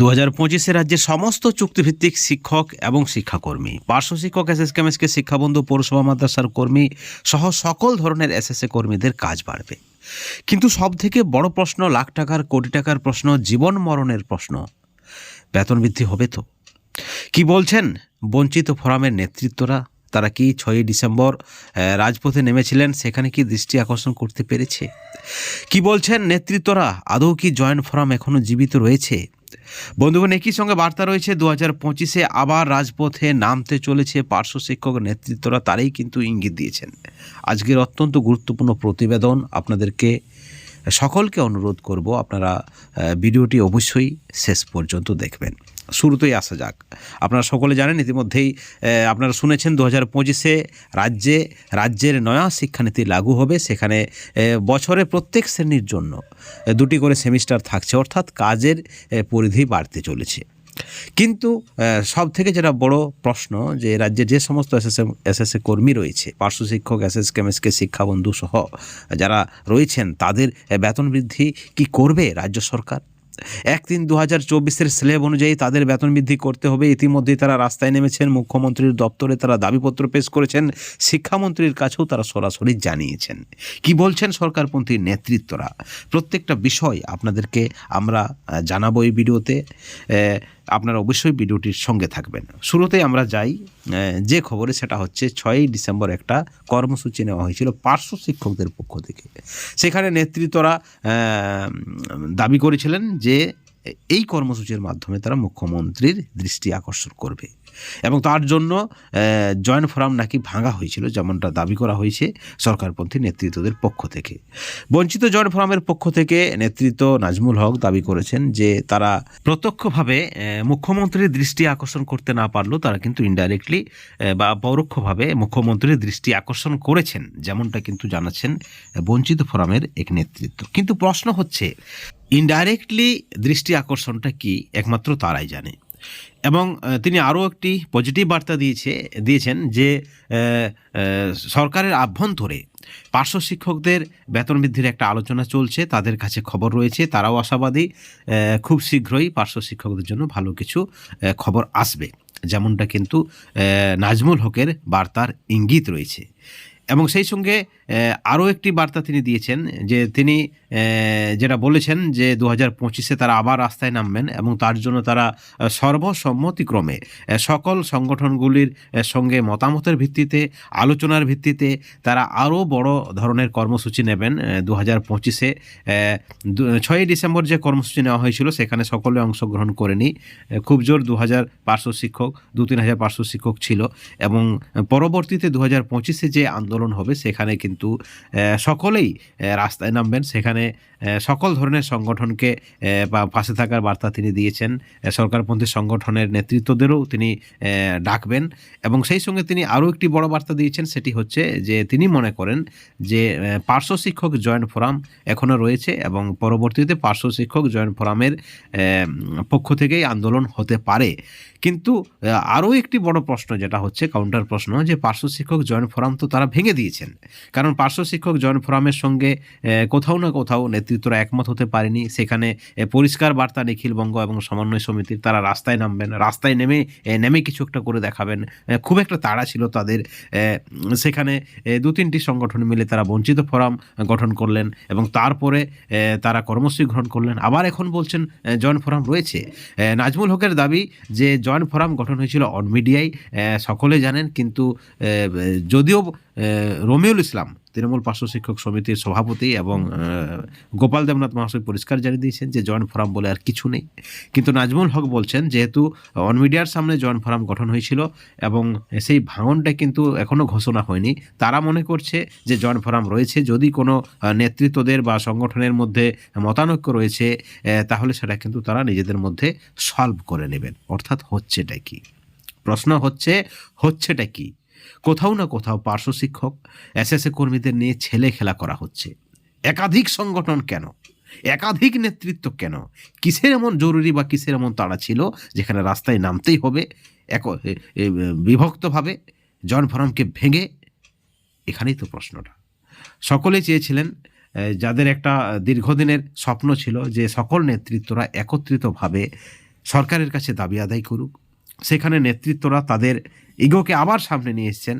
দু হাজার পঁচিশে রাজ্যের সমস্ত চুক্তিভিত্তিক শিক্ষক এবং শিক্ষাকর্মী, পার্শ্ব শিক্ষক এস এস কেমএসকে শিক্ষাবন্ধু, পৌরসভা মাদ্রাসার কর্মী সহ সকল ধরনের এসএসএ কর্মীদের কাজ বাড়বে। কিন্তু সব থেকে বড় প্রশ্ন লাখ টাকার, কোটি টাকার প্রশ্ন, জীবন মরণের প্রশ্ন। বেতন বৃদ্ধি হবে তো? কি বলছেন বঞ্চিত ফোরামের নেতৃত্বরা? তারা কি ছয়ই ডিসেম্বর রাজপথে নেমেছিলেন? সেখানে কি দৃষ্টি আকর্ষণ করতে পেরেছে? কি বলছেন নেতৃত্বরা? আদৌ কি জয়েন্ট ফোরাম এখনও জীবিত রয়েছে? বন্ধুগণ, একই সঙ্গে বার্তা রয়েছে দু হাজার পঁচিশে আবার রাজপথে নামতে চলেছে পার্শ্ব শিক্ষক নেতৃত্বরা, তারাই কিন্তু ইঙ্গিত দিয়েছেন। আজকের অত্যন্ত গুরুত্বপূর্ণ প্রতিবেদন আপনাদেরকে সকলকে অনুরোধ করব, আপনারা ভিডিওটি অবশ্যই শেষ পর্যন্ত দেখবেন। শুরুতেই আসা যাক। আপনারা সকলে জানেন, ইতিমধ্যেই আপনারা শুনেছেন দু হাজার পঁচিশে রাজ্যে, রাজ্যের নয়া শিক্ষানীতি লাগু হবে। সেখানে বছরে প্রত্যেক শ্রেণির জন্য দুটি করে সেমিস্টার থাকছে। অর্থাৎ কাজের পরিধি বাড়তে চলেছে। কিন্তু সব থেকে যেটা বড় প্রশ্ন, যে রাজ্যে যে সমস্ত এসএসএ এসএসএ কর্মী রয়েছে, পার্শ্ব শিক্ষক এসএস কেমএসকে শিক্ষাবন্ধু সহ যারা রয়েছেন, তাদের বেতন বৃদ্ধি কি করবে রাজ্য সরকার? এক তিন দু হাজার চব্বিশের স্লেব অনুযায়ী তাদের বেতন বৃদ্ধি করতে হবে। ইতিমধ্যেই তারা রাস্তায় নেমেছেন। মুখ্যমন্ত্রীর দপ্তরে তারা দাবিপত্র পেশ করেছেন। শিক্ষামন্ত্রীর কাছেও তারা সরাসরি জানিয়েছেন। কি বলছেন সরকারপন্থী নেতৃত্বরা? প্রত্যেকটা বিষয় আপনাদেরকে আমরা জানাব এই ভিডিওতে। আপনারা অবশ্যই ভিডিওটির সঙ্গে থাকবেন। শুরুতে আমরা যাই যে খবরে সেটা হচ্ছে ছয়ই ডিসেম্বর একটা কর্মসূচি নেওয়া হয়েছিল পার্শ্ব শিক্ষকদের পক্ষ থেকে। সেখানে নেতৃত্বরা দাবি করেছিলেন যে এই কর্মসূচির মাধ্যমে তারা মুখ্যমন্ত্রীর দৃষ্টি আকর্ষণ করবে। এবং তার জন্য জয়েন্ট ফোরাম নাকি ভাঙা হয়েছিল, যেমনটা দাবি করা হয়েছে সরকারপন্থী নেতৃত্বদের পক্ষ থেকে। বঞ্চিত জয়েন্ট ফোরামের পক্ষ থেকে নেতৃত্ব নাজমুল হক দাবি করেছেন যে, তারা প্রত্যক্ষভাবে মুখ্যমন্ত্রীর দৃষ্টি আকর্ষণ করতে না পারলেও তারা কিন্তু ইনডাইরেক্টলি বা পরোক্ষভাবে মুখ্যমন্ত্রীর দৃষ্টি আকর্ষণ করেছেন, যেমনটা কিন্তু জানাচ্ছেন বঞ্চিত ফোরামের এক নেতৃত্ব। কিন্তু প্রশ্ন হচ্ছে ইনডাইরেক্টলি দৃষ্টি আকর্ষণটা কি একমাত্র তারাই জানে। এবং তিনি আরও একটি পজিটিভ বার্তা দিয়েছে, দিয়েছেন যে সরকারের আভ্যন্তরে পার্শ্ব শিক্ষকদের বেতন বৃদ্ধির একটা আলোচনা চলছে, তাদের কাছে খবর রয়েছে, তারাও আশাবাদী খুব শীঘ্রই পার্শ্ব শিক্ষকদের জন্য ভালো কিছু খবর আসবে। যেমনটা কিন্তু নাজমুল হকের বার্তার ইঙ্গিত রয়েছে। এবং সেই সঙ্গে আরও একটি বার্তা তিনি দিয়েছেন যে, তিনি যেটা বলেছেন যে দু হাজার পঁচিশে তারা আবার রাস্তায় নামবেন এবং তার জন্য তারা সর্বসম্মতিক্রমে সকল সংগঠনগুলির সঙ্গে মতামতের ভিত্তিতে, আলোচনার ভিত্তিতে তারা আরও বড় ধরনের কর্মসূচি নেবেন দু হাজার পঁচিশে ছয়ই ডিসেম্বর যে কর্মসূচি নেওয়া হয়েছিল সেখানে সকলে অংশগ্রহণ করেনি খুব জোর দু হাজার পার্শ্ব শিক্ষক, দু, তিন হাজার পার্শ্ব শিক্ষক ছিল এবং পরবর্তীতে দু হাজার পঁচিশে যে আন্দোলন হবে সেখানে কিন্তু সকলেই রাস্তায় নামবেন, সেখানে আহ, সকল ধরনের সংগঠনকে বা পাশে থাকার বার্তা তিনি দিয়েছেন। সরকারপন্থী সংগঠনের নেতৃত্বদেরও তিনি ডাকবেন। এবং সেই সঙ্গে তিনি আরও একটি বড় বার্তা দিয়েছেন সেটি হচ্ছে যে তিনি মনে করেন যে পার্শ্ব শিক্ষক জয়েন্ট ফোরাম এখনও রয়েছে এবং পরবর্তীতে পার্শ্ব শিক্ষক জয়েন্ট ফোরামের পক্ষ থেকেই আন্দোলন হতে পারে। কিন্তু আরও একটি বড় প্রশ্ন যেটা হচ্ছে কাউন্টার প্রশ্ন যে পার্শ্ব শিক্ষক জয়েন্ট ফোরাম তো তারা ভেঙে দিয়েছেন। কারণ পার্শ্ব শিক্ষক জয়েন্ট ফোরামের সঙ্গে কোথাও না কোথাও নেতৃত্বরা একমত হতে পারেনি। সেখানে পরিষ্কার বার্তা নিখিলবঙ্গ এবং সমন্বয় সমিতির তারা রাস্তায় নামবেন, রাস্তায় নেমে নেমে কিছু একটা করে দেখাবেন। খুব একটা তাড়া ছিল তাদের সেখানে দু তিনটি সংগঠন মিলে তারা বঞ্চিত ফোরাম গঠন করলেন এবং তারপরে তারা কর্মসূচি গ্রহণ করলেন। আবার এখন বলছেন জয়েন্ট ফোরাম রয়েছে। নাজমুল হকের দাবি যে জয়েন্ট ফোরাম গঠন হয়েছিল অন মিডিয়ায় সকলে জানেন, কিন্তু যদিও রমিউল ইসলাম তৃণমূল পার্শ্ব শিক্ষক সমিতির সভাপতি এবং গোপাল দেবনাথ মহাশয় পরিষ্কার জানিয়ে দিয়েছেন যে জয়েন্ট ফোরাম বলে আর কিছু নেই। কিন্তু নাজমুল হক বলছেন, যেহেতু অন মিডিয়ার সামনে জয়েন্ট ফোরাম গঠন হয়েছিল এবং সেই ভাঙনটা কিন্তু এখনও ঘোষণা হয়নি, তারা মনে করছে যে জয়েন্ট ফোরাম রয়েছে। যদি কোনো নেতৃত্বদের বা সংগঠনের মধ্যে মতানৈক্য রয়েছে তাহলে সেটা কিন্তু তারা নিজেদের মধ্যে সলভ করে নেবেন। অর্থাৎ হচ্ছেটা কি? প্রশ্ন হচ্ছে, হচ্ছেটা কি? কোথাও না কোথাও পার্শ্ব শিক্ষক এসএসএ কর্মীদের নিয়ে ছেলে খেলা করা হচ্ছে। একাধিক সংগঠন কেন? একাধিক নেতৃত্ব কেন? কিসের এমন জরুরি বা কিসের এমন তাড়া ছিল যেখানে রাস্তায় নামতেই হবে? এক বিভক্তভাবে? জন ফোরামকে ভেঙে? এখানেই তো প্রশ্নটা। সকলে চেয়েছিলেন যাদের একটা দীর্ঘদিনের স্বপ্ন ছিল যে সকল নেতৃত্বরা একত্রিতভাবে সরকারের কাছে দাবি আদায় করুক। সেখানে নেতৃত্বরা তাদের ইগোকে আবার সামনে নিয়ে এসছেন।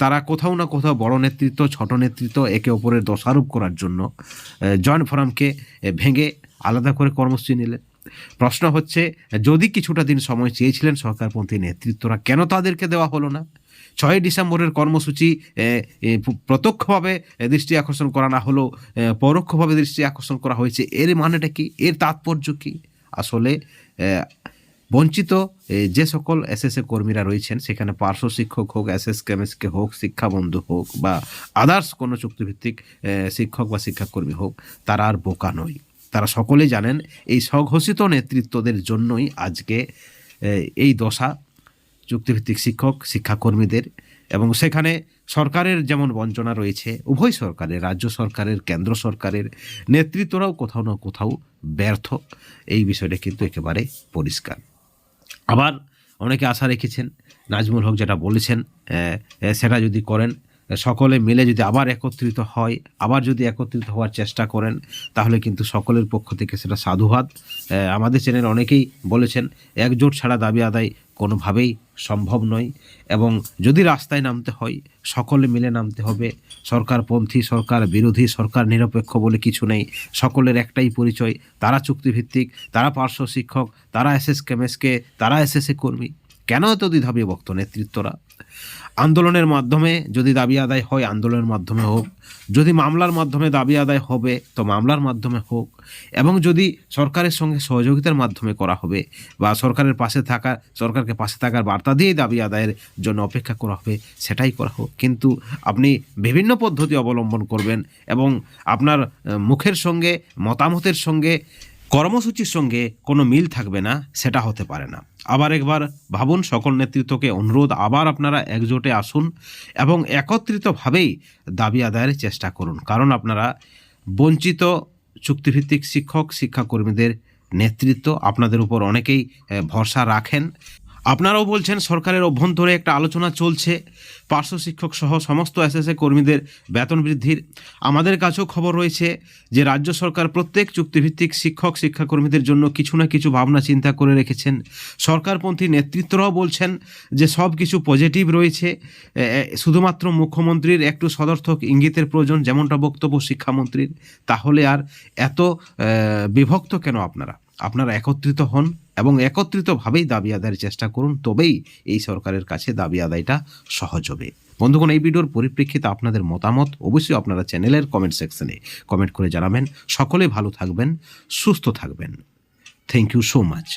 তারা কোথাও না কোথাও বড় নেতৃত্ব, ছোট নেতৃত্ব, একে অপরের দোষারোপ করার জন্য জয়েন্ট ফোরামকে ভেঙে আলাদা করে কর্মসূচি নিলেন। প্রশ্ন হচ্ছে, যদি কিছুটা দিন সময় চেয়েছিলেন সরকারপন্থী নেতৃত্বরা, কেন তাদেরকে দেওয়া হলো না? ছয় ডিসেম্বরের কর্মসূচি প্রত্যক্ষভাবে দৃষ্টি আকর্ষণ করা না হলেও পরোক্ষভাবে দৃষ্টি আকর্ষণ করা হয়েছে। এর মানেটা কি? এর তাৎপর্য কি? আসলে বঞ্চিত যে সকল এস এস এ কর্মীরা রয়েছেন, সেখানে পার্শ্ব শিক্ষক হোক এস এস কেমএসকে হোক, শিক্ষাবন্ধু হোক বা আদার্স কোনো চুক্তিভিত্তিক শিক্ষক বা শিক্ষাকর্মী হোক, তারা আর বোকা নয়। তারা সকলেই জানেন এই স্বঘোষিত নেতৃত্বদের জন্যই আজকে এই দশা চুক্তিভিত্তিক শিক্ষক, শিক্ষাকর্মীদের এবং সেখানে সরকারের যেমন বঞ্চনা রয়েছে, উভয় সরকারের, রাজ্য সরকারের, কেন্দ্র সরকারের নেতৃত্বরাও কোথাও না কোথাও ব্যর্থ। এই বিষয়টা কিন্তু একেবারে পরিষ্কার। আবার অনেকে আশা রেখেছেন নাজমুল হক যেটা বলেছেন সেটা যদি করেন সকলে মিলে যদি আবার একত্রিত হয়, আবার যদি একত্রিত হওয়ার চেষ্টা করেন, তাহলে কিন্তু সকলের পক্ষ থেকে সেটা সাধুবাদ। আমাদের চ্যানেল অনেকেই বলেছেন, একজোট ছাড়া দাবি আদায় কোনোভাবেই সম্ভব নয় এবং যদি রাস্তায় নামতে হয়, সকলে মিলে নামতে হবে। সরকারপন্থী সরকার বিরোধী সরকার নিরপেক্ষ বলে কিছু নেই। সকলের একটাই পরিচয়, তারা চুক্তিভিত্তিক, তারা পার্শ্ব শিক্ষক, তারা এস এস কেমএসকে তারা এস এস কর্মী। কেন এত দ্বিধা বিভক্ত নেতৃত্বরা? আন্দোলনের মাধ্যমে যদি দাবি আদায় হয়, আন্দোলনের মাধ্যমে হোক। যদি মামলার মাধ্যমে দাবি আদায় হবে, তো মামলার মাধ্যমে হোক। এবং যদি সরকারের সঙ্গে সহযোগিতার মাধ্যমে করা হবে বা সরকারের পাশে থাকা, সরকারকে পাশে থাকার বার্তা দিয়েই দাবি আদায়ের জন্য অপেক্ষা করা হবে, সেটাই করা হোক। কিন্তু আপনি বিভিন্ন পদ্ধতি অবলম্বন করবেন এবং আপনার মুখের সঙ্গে, মতামতের সঙ্গে কর্মসূচির সঙ্গে কোনো মিল থাকবে না, সেটা হতে পারে না। আবার একবার ভাবুন, সকল নেতৃত্বকে অনুরোধ আবার আপনারা একজোটে আসুন এবং একত্রিতভাবেই দাবি আদায়ের চেষ্টা করুন। কারণ আপনারা বঞ্চিত চুক্তিভিত্তিক শিক্ষক, শিক্ষাকর্মীদের নেতৃত্ব আপনাদের উপর অনেকেই ভরসা রাখেন। আপনারাও বলছেন সরকারের অভ্যন্তরে একটা আলোচনা চলছে। পার্শ্ব শিক্ষক সহ সমস্ত এসএসএ কর্মীদের বেতন বৃদ্ধির। আমাদের কাছেও খবর রয়েছে যে রাজ্য সরকার প্রত্যেক চুক্তিভিত্তিক শিক্ষক, শিক্ষাকর্মীদের জন্য কিছু না কিছু ভাবনা চিন্তা করে রেখেছেন। সরকারপন্থী নেতৃত্বরাও বলছেন যে সব কিছু পজিটিভ রয়েছে। শুধুমাত্র মুখ্যমন্ত্রীর একটু সদর্থক ইঙ্গিতের প্রয়োজন, যেমনটা বক্তব্য শিক্ষামন্ত্রীর। তাহলে আর এত বিভক্ত কেন আপনারা? আপনারা একত্রিত হন এবং একত্রিতভাবেই দাবি আদায়ের চেষ্টা করুন, তবেই এই সরকারের কাছে দাবি আদায়টা সহজ হবে। বন্ধুগণ, এই ভিডিওর পরিপ্রেক্ষিতে আপনাদের মতামত অবশ্যই আপনারা চ্যানেলের কমেন্ট সেকশনে কমেন্ট করে জানাবেন। সকলে ভালো থাকবেন, সুস্থ থাকবেন। Thank you so much